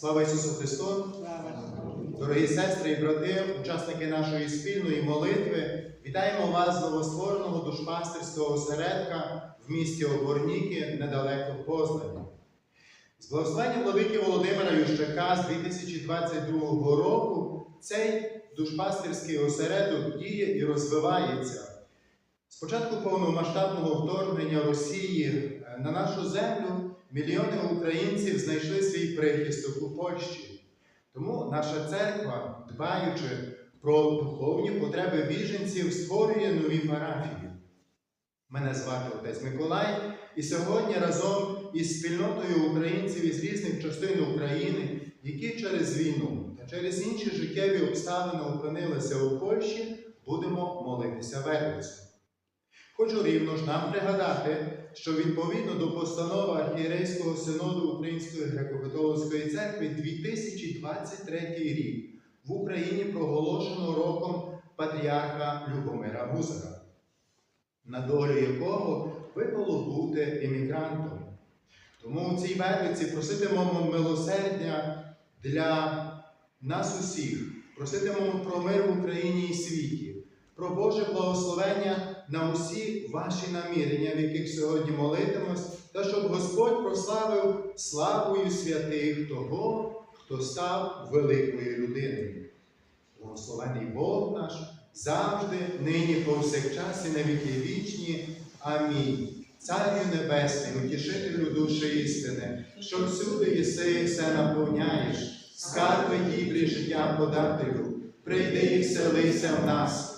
Слава Ісусу Христу! Дорогі сестри і брати, учасники нашої спільної молитви, вітаємо вас з новоствореного душпастерського осередка в місті Оборніки недалеко Познані. З благословенням владики Володимира Ющака з 2022 року цей душпастерський осередок діє і розвивається. Спочатку повномасштабного вторгнення Росії е, на нашу землю мільйони українців знайшли свій прихисток у Польщі. Тому наша церква, дбаючи про духовні потреби біженців, створює нові парафії. Мене звати отець Миколай, і сьогодні разом із спільнотою українців із різних частин України, які через війну та через інші життєві обставини опинилися у Польщі, будемо молитися Вервицю. Хочу рівно ж нам пригадати, що відповідно до постанови Архієрейського синоду Української греко-католицької церкви 2023 рік в Україні проголошено роком патріарха Любомира Гузара, на долю якого випало бути емігрантом. Тому у цій вервиці проситимемо милосердя для нас усіх, проситимемо про мир в Україні і світі, про Боже благословення на усі ваші намірення, в яких сьогодні молитимось, та щоб Господь прославив славою святих того, хто став великою людиною. Благословений Бог наш завжди, нині, повсякчас і на віки вічні. Амінь. Царю Небесний, утішителю душі істини, що всюди єси все наповняєш, скарби дібрі життя подателю, прийди і вселися в нас,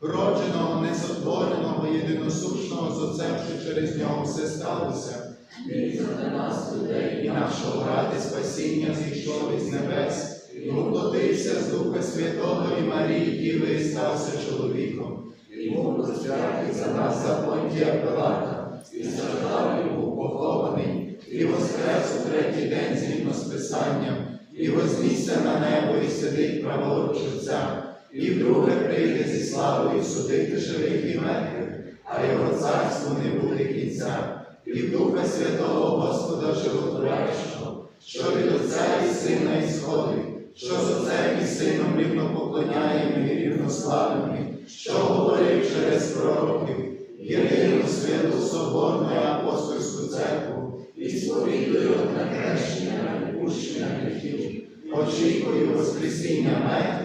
родженого, несотвореного, єдиносушного з Отцем, що через нього все сталося. Він за нас людей І нашого ради спасіння зійшов із небес, і уплотився з Духа Святого і Марії Діви і стався чоловіком. і був розп'ятий за нас за понтія Пилата, і страждав і був похований, і воскрес у третій день згідно з Писанням, і вознісся на небо, і сидить праворуч Отця, і вдруге прийде зі славою судити живих і мертвих, а його царству не буде кінця, і Духа Святого Господа Животворящого, що від Отця і Сина ісходить, що з Отцем і Сином рівно поклоняємо і рівно славимо, що говорив через пророків, єдину святу соборну і апостольську церкву, і сповідує одне хрещення на відпущення гріхів. очікую Воскресіння мертвих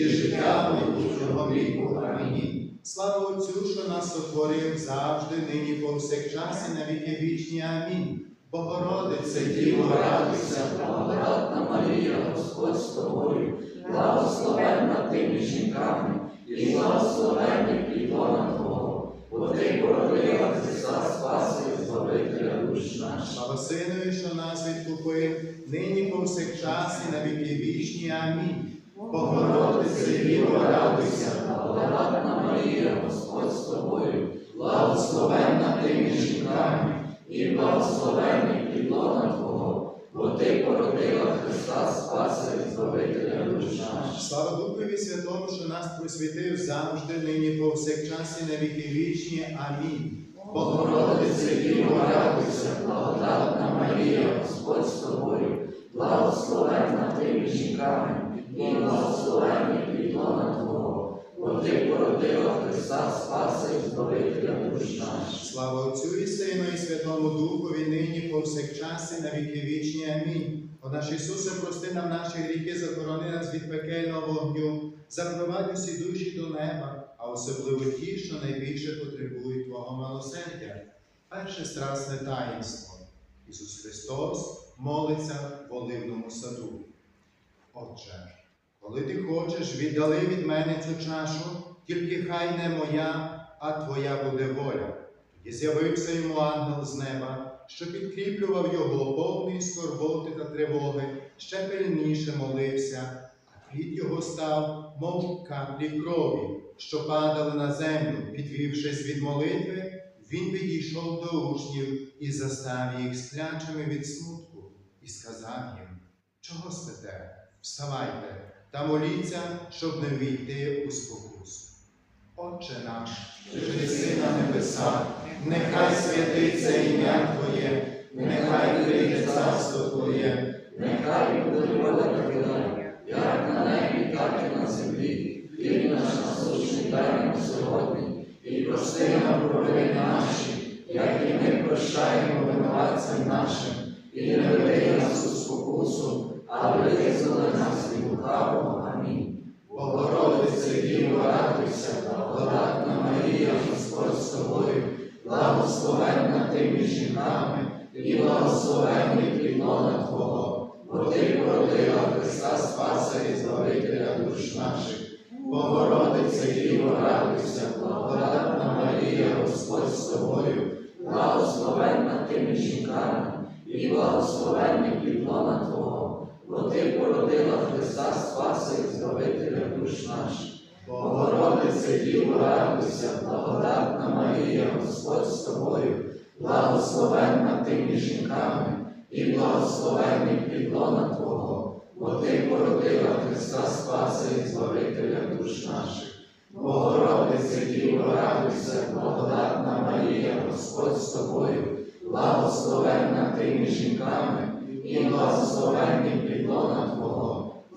і життя майбутнього віку. Амінь. Слава Отцю, що нас сотворив завжди, нині повсякчас і на віки вічні. Амінь. Богородице, Діво, радуйся, Благодатна Марія, Господь з тобою, благословенна тими жінками, і благословенний плідона Твого, бо ти породила Христа Спаси і Збавителя душ наших. Слава Синові, що нас відкупив, нині повсякчас і на віки вічні. Амінь. Богородице, Діво, радуйся, Благодатна Марія, Господь з тобою, благословенна тими жінками, і благословенний плідона Твого, бо ти породила Христа Спаси і Збавителя душ наших. Слава Духові Святому, що нас просвітив завжди, нині повсякчас і на віки вічні. Амінь. Богородице, Діво, радуйся, благодатна Марія, Господь з тобою, благословенна тими жінками, і благословенний плідона Твого, бо ти породила Христа Спаси і Збавителя душ наших. Слава Отцю і Сину і Святому Духові, нині повсякчас і на віки вічні. Амінь. О наш Ісусе, прости нам наші гріхи, захорони нас від пекельного вогню, запровадь усі душі до неба, а особливо ті, що найбільше потребують Твого милосердя. Перше страсне таїнство. Ісус Христос молиться в оливному саду. Отче, коли ти хочеш, віддали від мене цю чашу, тільки хай не моя, а Твоя буде воля. І з'явився йому ангел з неба, що підкріплював його повний скорботи та тривоги, ще пильніше молився, а плід його став, мов каплі крові, що падали на землю, підвівшись від молитви, він підійшов до учнів і застав їх сплячими від смутку, і сказав їм: Чого спите? Вставайте та моліться, щоб не війти у спокусу. Отче наш, що єси на небесах, нехай святиться ім'я Твоє, нехай прийде царство Твоє, Нехай буде воля Твоя, як на небі, так і на землі. Хліб наш насущний дай нам сьогодні, і прости нам провини наші, як і ми прощаємо винуватцям нашим, і не веди нас у спокусу, але визволи нас від лукавого. Амінь. Богородице, Діво, радуйся, благодатна Марія, Господь з тобою, благословенна ти і благословенний плідлона Твого, бо ти породила Христа Спаса і Збавителя душ наших. Богородице, Діво, радуйся, благодатна Марія, Господь з благословенна ти між жінками, і благословенний Христа Спаса і Збавителя душ наших. Богородице, Діво, радуйся, благодатна Марія, Господь з тобою, благословенна ти між жінками, і благословенний підлона Твого, бо ти породила Христа Спаса і Збавителя душ наших. Богородице, Діво, радуйся, благодатна Марія, Господь з тобою, благословенна ти між жінками, і благословенний підлона Твого,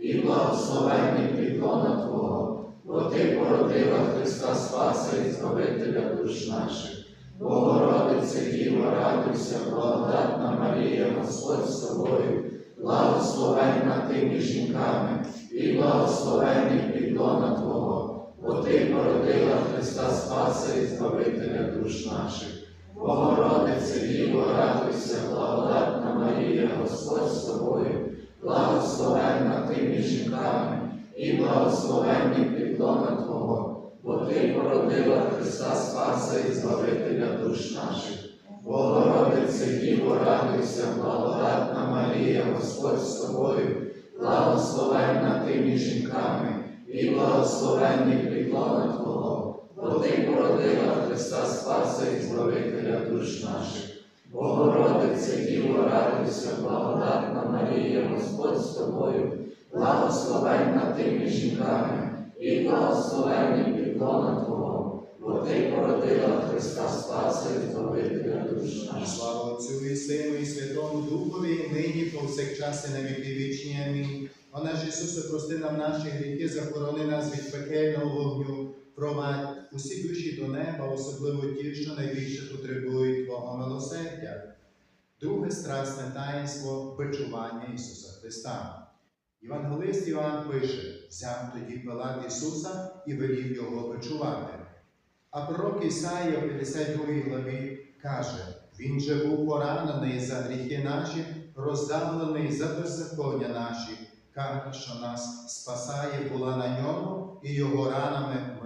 і благословенний підлона Твого, бо ти породила Христа Спаса і Збавителя душ наших. Богородице, Діво, радуйся, благодатна Марія, Господь з тобою, благословенна ти між жінками, і благословенний підлона Твого, бо ти породила Христа Спаса і Збавителя душ наших. Богородице, Діво, радуйся, благодатна Марія, Господь з тобою, благословенна ти між жінками, і благословенний підлона Твого, бо ти породила Христа Спаса і Збавителя душ наших. Богородице, Діво, радуйся, благодатна Марія, Господь з тобою, благословенна ти між жінками, і благословенний підлона Твого, бо ти породила Христа Спаса і Збавителя душ наших. Богородице, Діво, радуйся, благодатна Марія, Господь з тобою, благословенна ти між жінками, і благословенний підлона Твого, бо ти породила Христа Спаса і Збавителя душ наших. Слава Отцю і Сину, і Святому Духові, нині повсякчас і на віки вічні. Амінь. О наш Ісусе, прости нам наші гріхи, захорони нас від пекельного вогню, провадь усі душі до неба, особливо ті, що найбільше потребують Твого милосердя. Друге страсне таїнство бичування Ісуса Христа. Євангелист Іоанн пише: взяв тоді Пилат Ісуса і велів його бичувати. А пророк Ісаїя в 52 главі каже: Він же був поранений за гріхи наші, роздавлений за беззаконня наші, кара, що нас спасає, була на ньому, і його ранами ми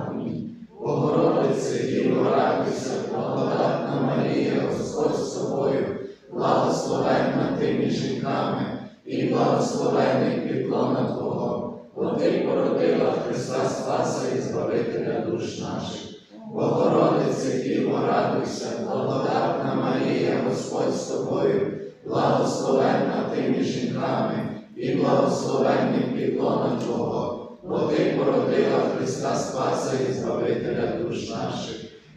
Благословенна ти між жінками, і благословенний підлона Твого, бо ти породила Христа Спаса і Збавителя душ наших. Богородице, Діво, радуйся, благодатна Марія, Господь з тобою, благословенна ти між жінками, і благословенний підлона Твого, бо ти породила Христа Спаса і Збавителя душ наших.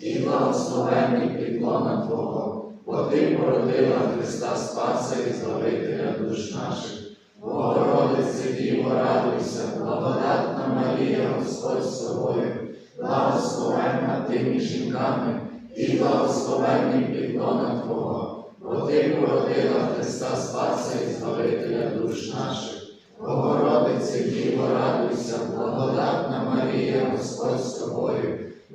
і благословенний підлона Твого, бо Ти породила Христа Спаса і Збавителя душ наших. Богородице Діво, радуйся, благодатна Марія, Господь з тобою, благословенна ти між жінками, і благословенний підлона Твого, бо Ти породила Христа Спаса і Збавителя душ наших. Богородице Діво, радуйся, благодатна Марія, Господь з тобою,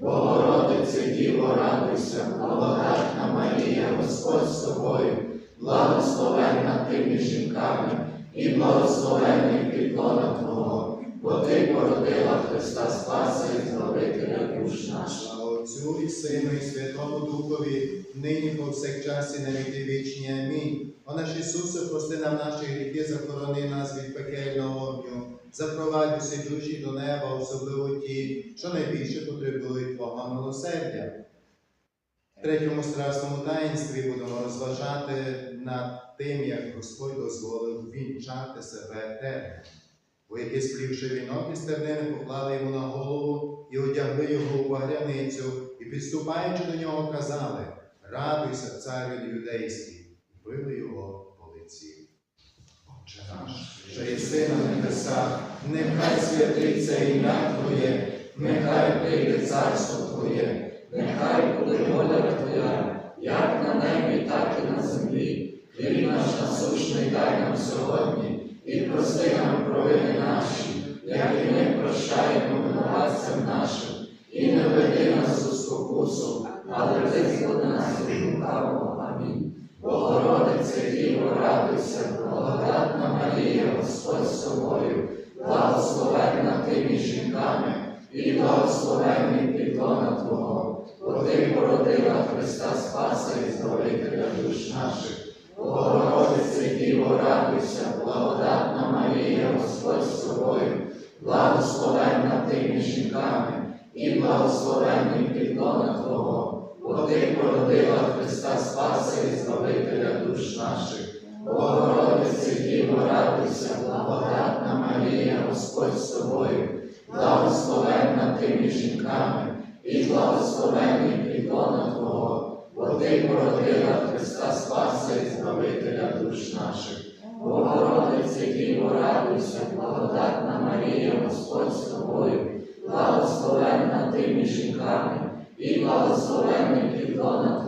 Богородице Діво, радуйся, благодатна Марія, Господь з тобою, благословенна ти між жінками, і благословенний підлона Твого, бо Ти породила Христа Спаса і Збавителя душ наших. Отцю і Сину, і Святому Духові, нині повсякчас і на віки вічні. Амінь. О наш Ісусе, прости нам наші гріхи, захорони нас від пекельного вогню, запровадь усі душі до неба, особливо ті, що найбільше потребують Твого милосердя. В третьому страсному таїнстві будемо розважати над тим, як Господь дозволив вінчати себе терем. Вояки, сплівши вінок із тернини, поклали йому на голову і одягли його у багряницю, і, підступаючи до нього, казали Радуйся, царю юдейський, били його по лиці. Отче наш, що єси на небесах, нехай святиться ім'я Твоє, Нехай прийде царство Твоє, нехай буде воля Твоя, як на небі, так і на землі. Хліб наш насущний дай нам сьогодні, і прости нам провини наші, як і ми прощаємо винуватцям нашим, і не веди нас у спокусу, але визволи нас від лукавого. Амінь. Богородице Діво, радуйся, благодатна Господь з тобою, благословенна ти між жінками, і благословенний підлона Твого, бо Ти породила Христа Спаса і Збавителя душ наших. Богородице Діво, радуйся, благодатна Марія, Господь з тобою, благословенна ти між жінками, і благословенний підлона Твого, бо Ти породила Христа Спаса і Збавителя душ наших. Богородице Діво, радуйся, благодатна Марія, Господь з тобою, благословенна ти між жінками, і благословенний підлона Твого, бо Ти породила Христа Спаса і Збавителя душ наших. Богородице Діво, радуйся, благодатна Марія, Господь з тобою, благословенна ти між жінками, і благословенний підлона Твого,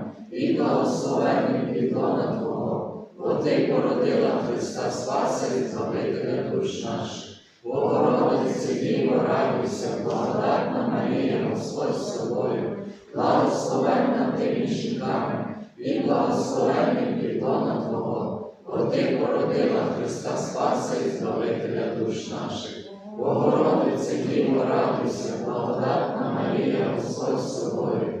і благословенний підлона Твого, бо Ти породила Христа Спаса і Збавителя душ наших. Богородице Діво, радуйся, благодатна Марія, Господь з тобою, благословенна ти між жінками, і благословенний підлона Твого, бо Ти породила Христа Спаса і Збавителя душ наших. Богородице Діво, радуйся, благодатна Марія, Господь з тобою,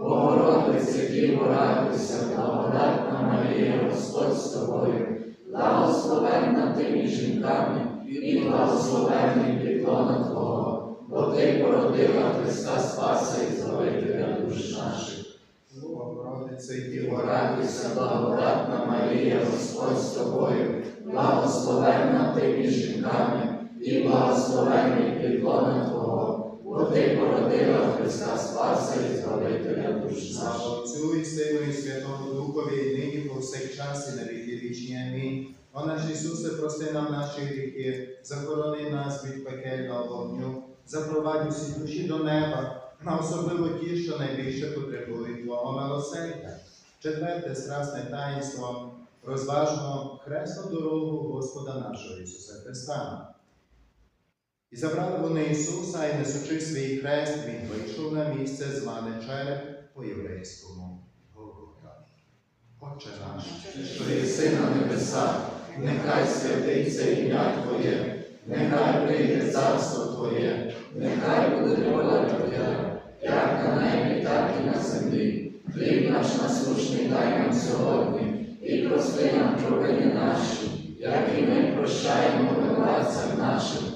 Богородице Діво, радуйся, благодатна Марія, Господь з тобою, благословенна ти між жінками, і благословенний підлона Твого, бо ти породила Христа Спаса і Збавителя душ наших. Богородице Діво, радуйся, благодатна Марія, Господь з тобою, благословенна ти між жінками, і благословенний підлона Твого, бо ти породила Христа Спаса і Збавителя душ наших. Отцю і Сину і Святому Духові, і нині повсякчас і на віки вічні. Амінь. О наш Ісусе, прости нам наші гріхи, захорони нас від пекельного вогню, запровадь усі душі до неба, на особливо ті, що найбільше потребують Твого милосердя. Четверте страсне таїнство. Розважмо хресну дорогу Господа нашого Ісуса Христа. І забрали вони Ісуса, і несучи свій хрест, Він вийшов на місце зване череп по-єврейському Голгота. Отче наш, що єси на небесах, нехай святиться ім'я Твоє, нехай прийде царство Твоє, нехай буде воля Твоя, як на небі, так і на землі. Хліб наш насущний дай нам сьогодні, і прости нам провини наші, як і ми прощаємо винуватцям нашим,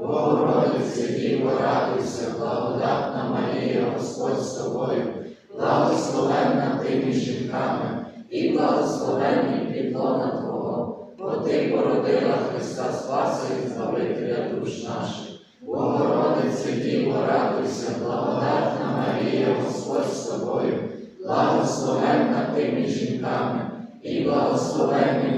Богородице, Діво, радуйся, благодатна Марія, Господь з тобою, благословенна ти між жінками, і благословенний підлона Твого, бо ти породила Христа Спаса і Збавителя душ наших. Богородице, Діво, радуйся, благодатна Марія, Господь з тобою, благословенна ти між жінками, і благословенний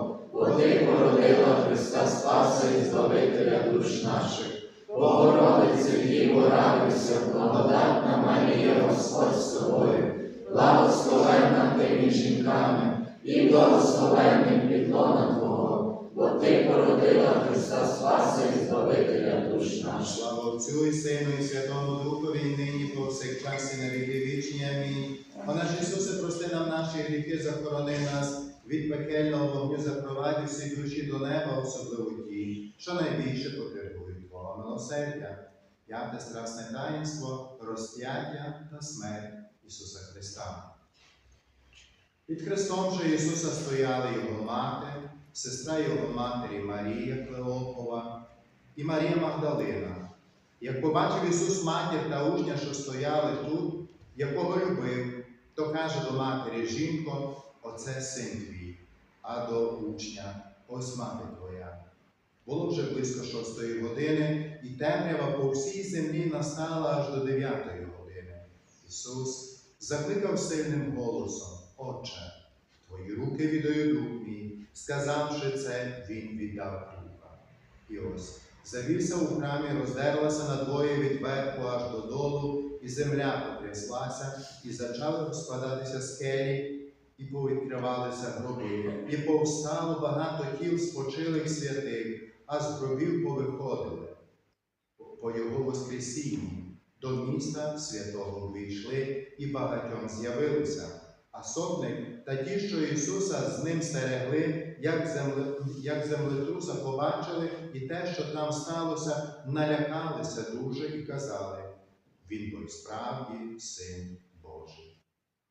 ти породила Христа Спаса і Збавителя душ наших. Богородице, Діво, радуйся, благодатна Марія, Господь з тобою, благословенна ти жінками, і благословенний підлона Твого, бо ти породила Христа Спаса і Збавителя душ наших. Слава Отцю і Сину і Святому Духові, і нині повсякчас і на віки вічні. Амінь. О наш Ісусе, прости нам наші гріхи, захорони нас від пекельного вогню, запровадь всі душі до неба, особливо ті, що найбільше потребують Твого милосердя. П'яте страсне таїнство, розп'яття та смерть Ісуса Христа. Під хрестом же Ісуса стояли його мати, сестра його матері Марія Клеопова і Марія Магдалина. Як побачив Ісус матір та учня, що стояли тут, якого любив, то каже до матері жінко, оце син твій, а до учня, ось мати твоя. Було вже близько шостої години, і темрява по всій землі настала аж до дев'ятої години. Ісус закликав сильним голосом, Отче, Твої руки віддаю дух мій, сказавши це, Він віддав духа. І ось завівся у храмі, роздерлася надвоє від верху аж додолу, і земля потряслася, і почали розкладатися скелі, і повідкривалися гроби, і повстало багато тіл спочилих святих, а з гробів повиходили. По його Воскресінні до міста святого вийшли і багатьом з'явилися. А сотник та ті, що Ісуса з ним стерегли, як, земле, як землетруса побачили, і те, що там сталося, налякалися дуже і казали, Він бо справді син Божий.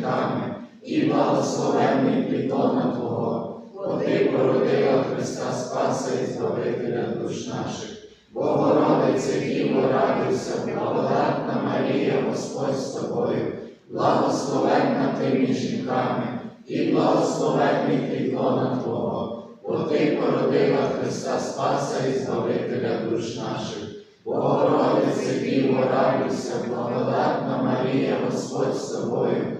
Жінками, і благословенний плідона Твого, бо ти породила Христа Спаса і Збавителя душ наших. Богородице Діво, радуйся, благодатна Марія, Господь з тобою, благословенна ти між жінками, і благословенний плідона Твого, бо ти породила Христа Спаса і Збавителя душ наших. Богородице Діво, радуйся, благодатна Марія, Господь з тобою,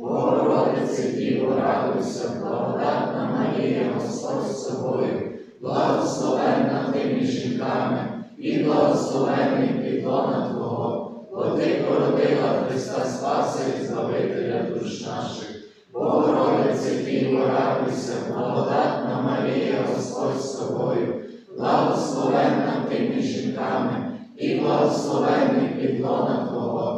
Богородице Діво, радуйся, благодатна Марія, Господь з тобою, благословенна ти між жінками, і благословенний плідона Твого, бо ти породила Христа Спаса і Збавителя душ наших. Богородице Діво, радуйся, благодатна Марія, Господь з тобою, благословенна ти між жінками, і благословенний плідона Твого,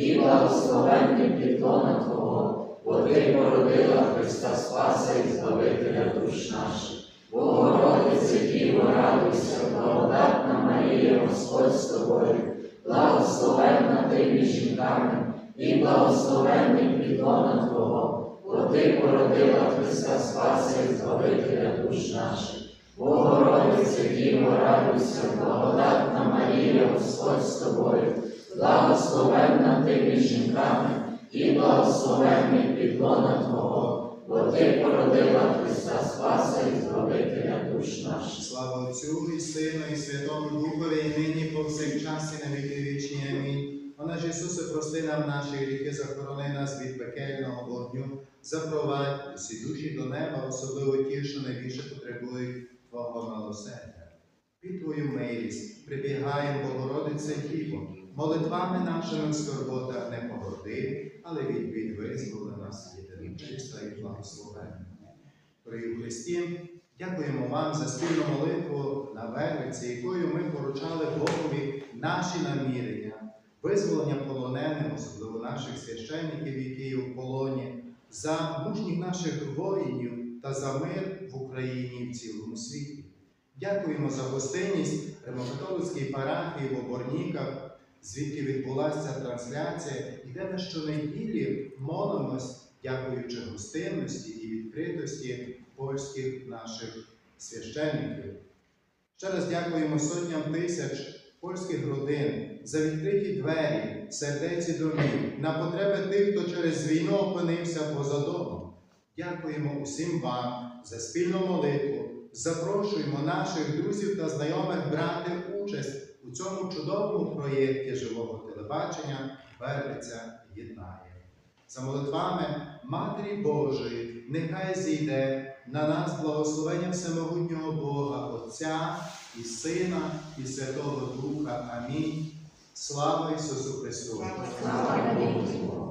і благословенний плідона Твого, бо ти породила Христа Спаса і Збавителя душ наших. Богородице Діво, радуйся, благодатна Марія, Господь з тобою, благословенна ти між жінками, і благословенний плідона Твого, бо ти породила Христа Спаса і Збавителя душ наших. Богородице Діво, радуйся, благодатна Марія, Господь з тобою, благословенна ти між жінками, і благословенний плідона Твого, бо ти породила Христа Спаса і Збавителя душ наших. Слава Отцю і Сину, і Святому Духові, і нині повсякчас і на віки вічні. Амінь. Вона ж Ісусе, прости нам наші гріхи, захорони нас від пекельного вогню, запровадь усі душі до неба, особливо ті, що найбільше потребують Твого милосердя. Під Твою милість прибігаємо, Богородице Діво, молитвами нашими в скорботах не погорди, але від бід нас єдиним чиста і благословенна. Дорогі Христі, дякуємо вам за спільну молитву на Вервиці, якою ми поручали Богові наші намірення, визволення полонених, особливо наших священників, які є в полоні, за мужніх наших воїнів та за мир в Україні і в цілому світі. Дякуємо за гостинність Римокатолицькій парафії в Оборніках, звідки відбулася трансляція, і де ми щонеділі молимось, дякуючи гостинності і відкритості польських наших священників. Ще раз дякуємо сотням тисяч польських родин за відкриті двері, сердець і домів, на потреби тих, хто через війну опинився поза домом. Дякуємо усім вам за спільну молитву. Запрошуємо наших друзів та знайомих брати участь у цьому чудовому проєкті живого телебачення Вербиця єднає. За молитвами Матері Божої, нехай зійде на нас благословення Всемогутнього Бога, Отця і Сина, і Святого Духа. Амінь. Слава Ісусу Христу! Слава.